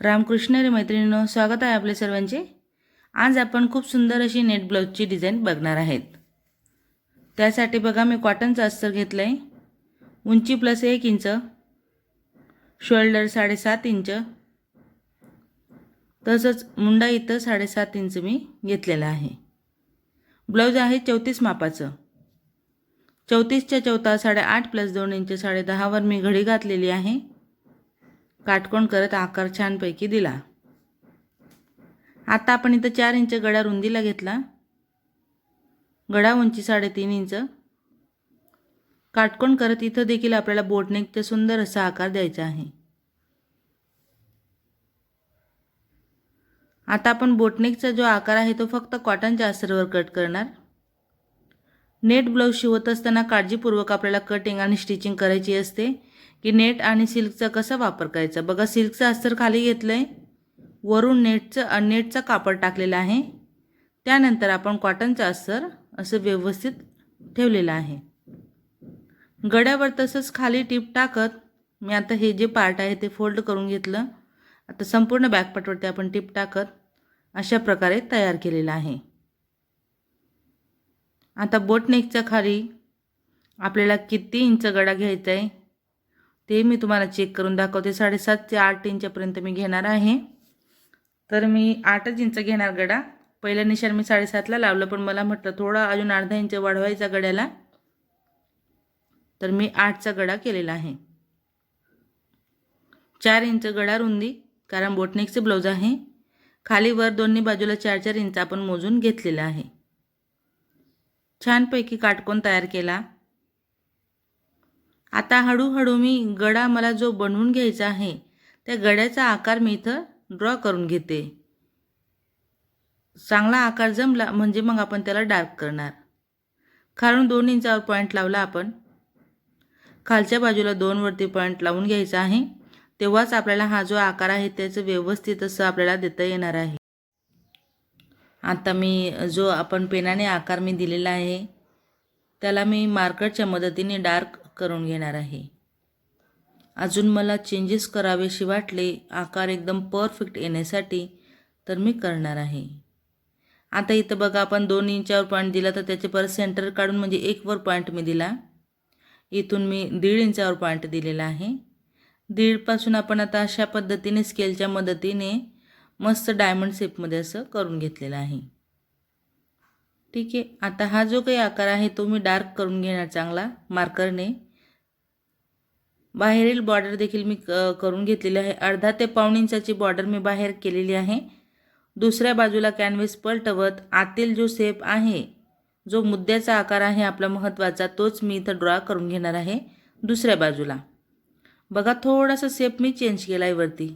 रामकृष्ण रे मैत्रिणींनो स्वागत आहे आपले सर्वांचे. आज आपण खूप सुंदर अशी नेट ब्लाऊजची डिझाईन बघणार आहेत. त्यासाठी बघा मी कॉटनचं अस्तर घेतलं आहे उंची प्लस एक इंच शोल्डर साडेसात इंच तसंच मुंडा इथं साडेसात इंच मी घेतलेलं आहे. ब्लाऊज आहे चौतीस मापाचं. चौतीसच्या चौथा साडेआठ प्लस दोन इंच साडे दहावर मी घडी घातलेली आहे. काटकोण करत आकार छानपैकी दिला. आता आपण इथं चार इंच गडा रुंदीला घेतला. गडा उंची साडेतीन इंच. काटकोण करत इथं देखील आपल्याला बोटनेकचा सुंदर असा आकार द्यायचा आहे. आता आपण बोटनेकचा जो आकार आहे तो फक्त कॉटनच्या असरवर कट करणार. नेट ब्लाऊज शिवत असताना काळजीपूर्वक आपल्याला कटिंग आणि स्टिचिंग करायची असते. की नेट आणि सिल्कचा कसा वापर करायचा? बघा सिल्कचं अस्तर खाली घेतलं आहे वरून नेटचं नेटचं कापड टाकलेलं आहे. त्यानंतर आपण कॉटनचं अस्तर असं व्यवस्थित ठेवलेलं आहे. गड्यावर तसंच खाली टीप टाकत मी आता हे जे पार्ट आहे ते फोल्ड करून घेतलं. आता संपूर्ण बॅकपार्टवरती आपण टीप टाकत अशा प्रकारे तयार केलेलं आहे. आता बोटनेकच्या खाली आपल्याला किती इंच गडा घ्यायचा आहे? ते मी तुम्हाला चेक करून दाखवते. साडेसात ते आठ इंचपर्यंत मी घेणार आहे. तर मी आठच इंच घेणार गडा. पहिल्या निशाण मी साडेसातला लावलं पण मला म्हटलं थोडा अजून अर्धा इंच वाढवायचा गड्याला. तर मी आठचा गडा केलेला आहे. चार इंच गडा रुंदी कारण बोटनेकचे ब्लाऊज आहे. खाली वर दोन्ही बाजूला चार चार इंच आपण मोजून घेतलेला आहे. छानपैकी काटकोन तयार केला. आता हळूहळू मी गडा मला जो बनवून घ्यायचा आहे त्या गड्याचा आकार मी इथं ड्रॉ करून घेते. चांगला आकार जमला म्हणजे मग आपण त्याला डार्क करणार. खालून दोन इंचावर पॉईंट लावला आपण. खालच्या बाजूला दोनवरती पॉईंट लावून घ्यायचा आहे. तेव्हाच आपल्याला हा जो आकार आहे त्याचं व्यवस्थित असं आपल्याला देता येणार आहे. आता मी जो आपण पेनाने आकार मी दिलेला आहे त्याला मी मार्करच्या मदतीने डार्क करून घेणार आहे. अजून मला चेंजेस करावेशी वाटले आकार एकदम परफेक्ट येण्यासाठी तर मी करणार आहे. आता इथं बघा आपण दोन इंचावर पॉईंट दिला तर त्याचे परत सेंटर काढून म्हणजे एकवर पॉईंट मी दिला. इथून मी दीड इंचावर पॉईंट दिलेला आहे. दीडपासून आपण आता अशा पद्धतीने स्केलच्या मदतीने मस्त डायमंड शेपमध्ये असं करून घेतलेलं आहे. ठीक आहे. आता हा जो काही आकार आहे तो मी डार्क करून घेणार चांगला मार्करने बाहेरील बॉर्डर देखील मी क करून घेतलेली आहे. अर्धा ते पाऊण इंचाची बॉर्डर मी बाहेर केलेली आहे. दुसऱ्या बाजूला कॅनव्हस पलटवत आतील जो शेप आहे जो मुद्द्याचा आकार आहे आपला महत्त्वाचा तोच मी इथं ड्रॉ करून घेणार आहे दुसऱ्या बाजूला. बघा थोडासा शेप मी चेंज केला आहे वरती.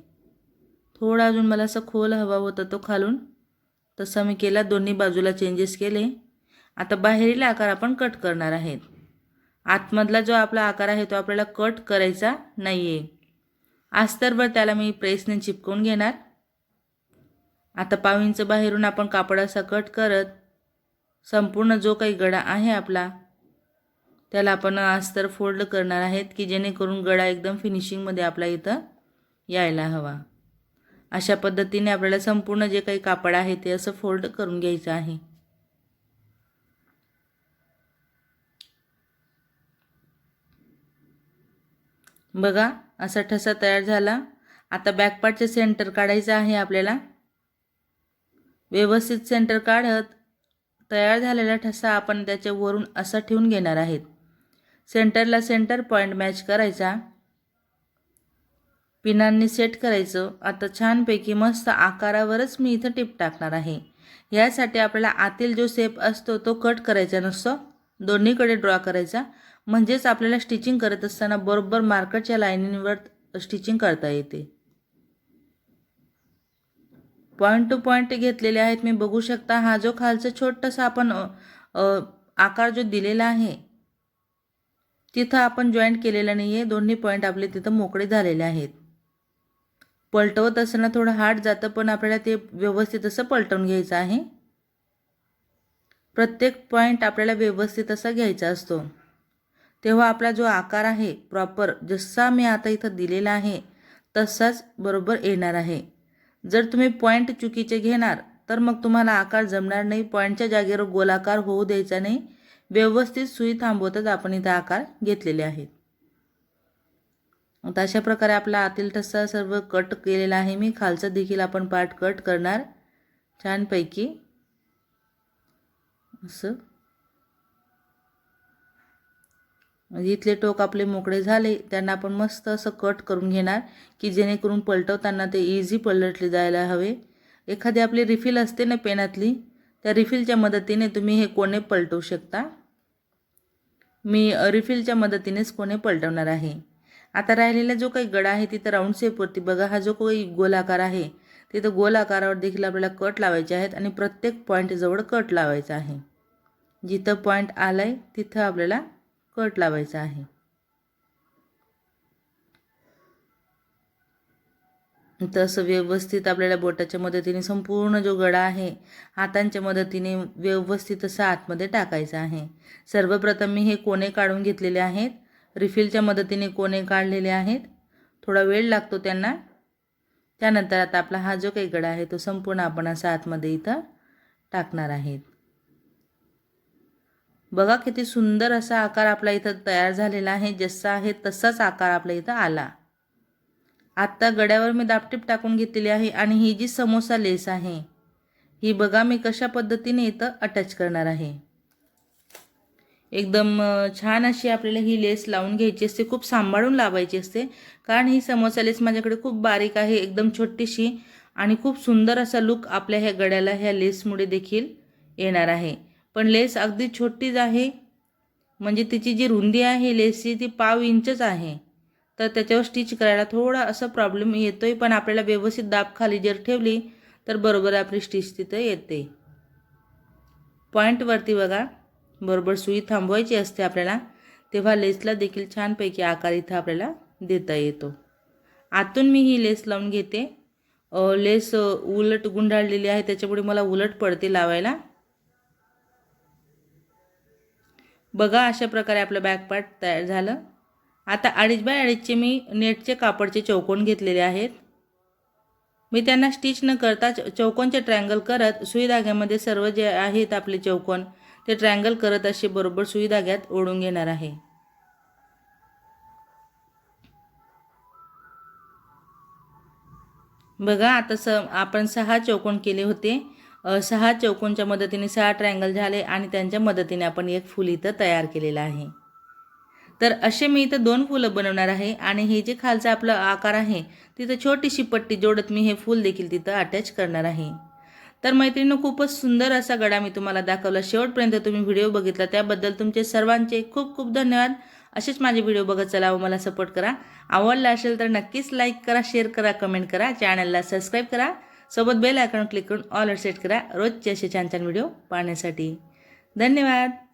थोडा अजून मला असं खोल हवा होता तो खालून. तसा मी केला दोन्ही बाजूला चेंजेस केले. आता बाहेरील आकार आपण कट करणार आहेत. आतमधला जो आपला आकार आहे तो आपल्याला कट करायचा नाही आहे अस्तरवर त्याला मी प्रेसने चिपकवून घेणार. आता पाव बाहेरून आपण कापड असा कट करत संपूर्ण जो काही गडा आहे आपला त्याला आपण अस्तर फोल्ड करणार आहेत की जेणेकरून गळा एकदम फिनिशिंगमध्ये आपला इथं यायला हवा. अशा पद्धतीने आपल्याला संपूर्ण जे काही कापड आहे ते असं फोल्ड करून घ्यायचं आहे. बघा असा ठसा तयार झाला. आता बॅकपार्टचे सेंटर काढायचं आहे आपल्याला. व्यवस्थित सेंटर काढत तयार झालेला ठसा आपण त्याच्या वरून असा ठेवून घेणार आहेत. सेंटरला सेंटर पॉईंट मॅच करायचा. पिनांनी सेट करायचं. आता छानपैकी मस्त आकारावरच मी इथं टिप टाकणार आहे. यासाठी आपल्याला आतील जो सेप असतो तो कट करायचा नसतो. दोन्हीकडे ड्रॉ करायचा. म्हणजेच आपल्याला स्टिचिंग करत असताना बरोबर मार्करच्या लाईनींवर स्टिचिंग करता येते. पॉईंट टू पॉईंट घेतलेले आहेत. मी बघू शकता हा जो खालचा छोटासा आपण आकार जो दिलेला आहे तिथं आपण जॉईंट केलेला नाही आहे दोन्ही पॉईंट आपले तिथं मोकळे झालेले आहेत. पलटवत असताना थोडं हार्ड जातं पण आपल्याला ते व्यवस्थित असं पलटवून घ्यायचं आहे. प्रत्येक पॉईंट आपल्याला व्यवस्थित असा घ्यायचा असतो. तेव्हा आपला जो आकार आहे प्रॉपर जसा मी आता इथं दिलेला आहे तसाच बरोबर येणार आहे. जर तुम्ही पॉईंट चुकीचे घेणार तर मग तुम्हाला आकार जमणार नाही पॉईंटच्या जागेवर गोलाकार होऊ द्यायचा नाही. व्यवस्थित सुई थांबवतच आपण इथं आकार घेतलेले आहेत. तर अशा प्रकारे आपला आतील ठसा सर्व कट केलेला आहे मी. खालचा देखील आपण पार्ट कट करणार. छानपैकी. असं. म्हणजे इथले टोक आपले मोकळे झाले. त्यांना आपण मस्त असं कट करून घेणार की जेणेकरून पलटवताना ते इझी पलटले जायला हवे. एखादी आपली रिफिल असते ना पेनातली त्या रिफिलच्या मदतीने तुम्ही हे कोणे पलटवू शकता. मी रिफिलच्या मदतीनेच कोणे पलटवणार आहे. आता राहिलेला जो काही गडा आहे तिथं राऊंड शेपवरती बघा हा जो काही गोलाकार आहे तिथं गोलाकारावर देखील आपल्याला कट लावायचे आहेत आणि प्रत्येक पॉईंटजवळ कट लावायचा आहे. जिथं पॉईंट आला आहे तिथं आपल्याला कट लावायचा आहे. तसं व्यवस्थित आपल्याला बोटाच्या मदतीने संपूर्ण जो गडा आहे हातांच्या मदतीने व्यवस्थित असं आतमध्ये टाकायचा आहे. सर्वप्रथम मी हे कोणे काढून घेतलेले आहेत. रिफिलच्या मदतीने कोणे काढलेले आहेत? थोडा वेळ लागतो त्यांना. त्यानंतर आता आपला हा जो काही गडा आहे तो संपूर्ण आपण असा आतमध्ये इथं टाकणार आहेत. बघा किती सुंदर असा आकार आपला इथं तयार झालेला आहे. जसा आहे तसाच आकार आपला इथं आला. आत्ता गड्यावर मी दापटीप टाकून घेतलेली आहे आणि ही जी समोसा लेस आहे ही बघा मी कशा पद्धतीने इथं अटॅच करणार आहे. एकदम छान अशी आपल्याला ही लेस लावून घ्यायची असते खूप सांभाळून लावायची असते. कारण ही समोसा लेस माझ्याकडे खूप बारीक आहे एकदम छोटीशी आणि खूप सुंदर असा लुक आपल्या ह्या गड्याला ह्या लेसमुळे देखील येणार आहे. पण लेस अगदी छोटीच आहे. म्हणजे तिची जी रुंदी आहे लेसची ती पाव इंचच आहे. तर त्याच्यावर स्टिच करायला थोडा असा प्रॉब्लेम येतोय पण आपल्याला व्यवस्थित दाब खाली जर ठेवली तर बरोबर आपली स्टिच तिथं येते. पॉईंटवरती बघा. बरोबर सुई थांबवायची असते आपल्याला तेव्हा लेसला देखील छानपैकी आकार इथं आपल्याला देता येतो. आतून मी ही लेस लावून घेते. लेस उलट गुंडाळलेली आहे त्याच्यामुळे मला उलट पडते लावायला. बघा अशा प्रकारे आपलं बॅकपार्ट तयार झालं. आता अडीच बाय अडीचचे मी नेटचे कापडचे चौकोन घेतलेले आहेत. मी त्यांना स्टिच न करता चौकोनचे ट्रँगल करत सुई धाग्यामध्ये सर्व जे आहेत आपले चौकोन ते ट्रँगल करत असे बरोबर सुई धाग्यात ओढून घेणार आहे. बघा आता स आपण सहा चौकोन केले होते. सहा चौकोनच्या मदतीने सहा ट्रँगल झाले आणि त्यांच्या मदतीने आपण एक फूल इथं तयार केलेलं आहे. तर असे मी इथं दोन फुलं बनवणार आहे आणि हे जे खालचा आपला आकार आहे तिथं छोटीशी पट्टी जोडत मी हे फूल देखील तिथं अटॅच करणार आहे. तर मैत्रिणी खूपच सुंदर असा गडा मी तुम्हाला दाखवला. शेवटपर्यंत तुम्ही व्हिडिओ बघितला त्याबद्दल तुमचे सर्वांचे खूप खूप धन्यवाद. असेच माझे व्हिडिओ बघत चला व मला सपोर्ट करा. आवडला असेल तर नक्कीच लाईक करा शेअर करा कमेंट करा. चॅनलला सबस्क्राईब करा. सोबत बेल आयकॉन क्लिक करून ऑल सेट करा. रोजचे असे छान छान व्हिडिओ पाहण्यासाठी. धन्यवाद.